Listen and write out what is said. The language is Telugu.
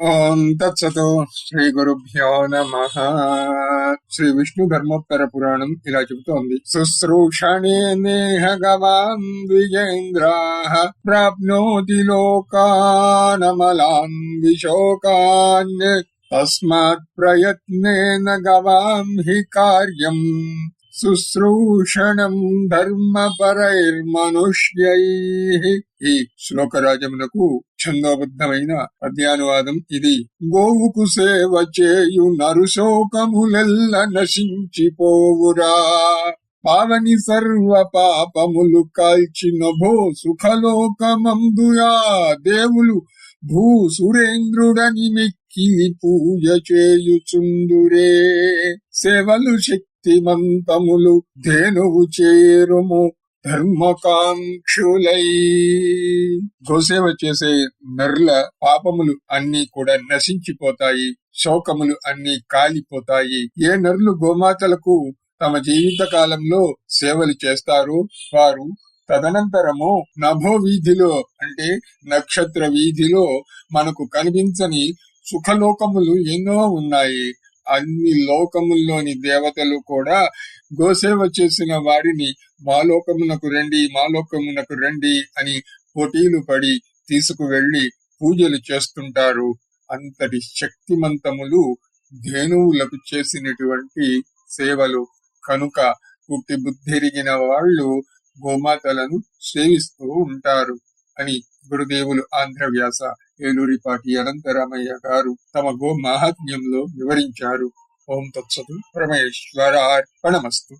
ఓం తత్సతో శ్రీ గురుభ్యో నమ శ్రీ విష్ణు ధర్మోత్తర పురాణం ఇలా చెబుతోంది శుశ్రూషణే నేహ గవాన్ ద్విజేంద్రా ప్రాప్నోతి లోకానమలాన్ విశోకాన్ తస్మాత్ ప్రయత్నేన గవాం హి కార్యం శుశ్రూషణం ధర్మపరైర్మనుష్యై ఈ శ్లోకరాజమునకు ఛందోబద్ధమైన పద్యానువాదం ఇది. గోవుకు సేవ చేయు నరుశోకములెల్ల నశించిపోవురా. పావని సర్వ పాపములు కాల్చిన భో సుఖలోకమందుయా. దేవులు భూ సురేంద్రుడని మెక్కిలి పూజ చేయుచుందురే. సేవలు శక్తిమంతములు ధేనువు చేరుము ధర్మకాంక్షులై. గోసేవ చేసే నర్ల పాపములు అన్ని కూడా నశించిపోతాయి శోకములు అన్ని కాలిపోతాయి. ఏ నర్లు గోమాతలకు తమ జీవిత కాలంలో సేవలు చేస్తారు? వారు తదనంతరము నభో వీధిలో అంటే నక్షత్ర వీధిలో మనకు కనిపించని సుఖలోకములు ఎన్నో ఉన్నాయి. అన్ని లోకముల్లోని దేవతలు కూడా గోసేవ చేసిన వారిని మా లోకమునకు రండి మా లోకమునకు రండి అని పోటీలు పడి తీసుకువెళ్ళి పూజలు చేస్తుంటారు. అంతటి శక్తిమంతములు ధేనువులకు చేసినటువంటి సేవలు. కనుక పుట్టి బుద్ధిరిగిన వాళ్ళు గోమాతలను సేవిస్తూ ఉంటారు. అని గురుదేవులు ఆంధ్రవ్యాస ఏలూరిపాటి అనంతరామయ్య గారు తమ గో మహాత్మ్యంలో వివరించారు. ఓం తత్సతు పరమేశ్వరార్పణమస్తు.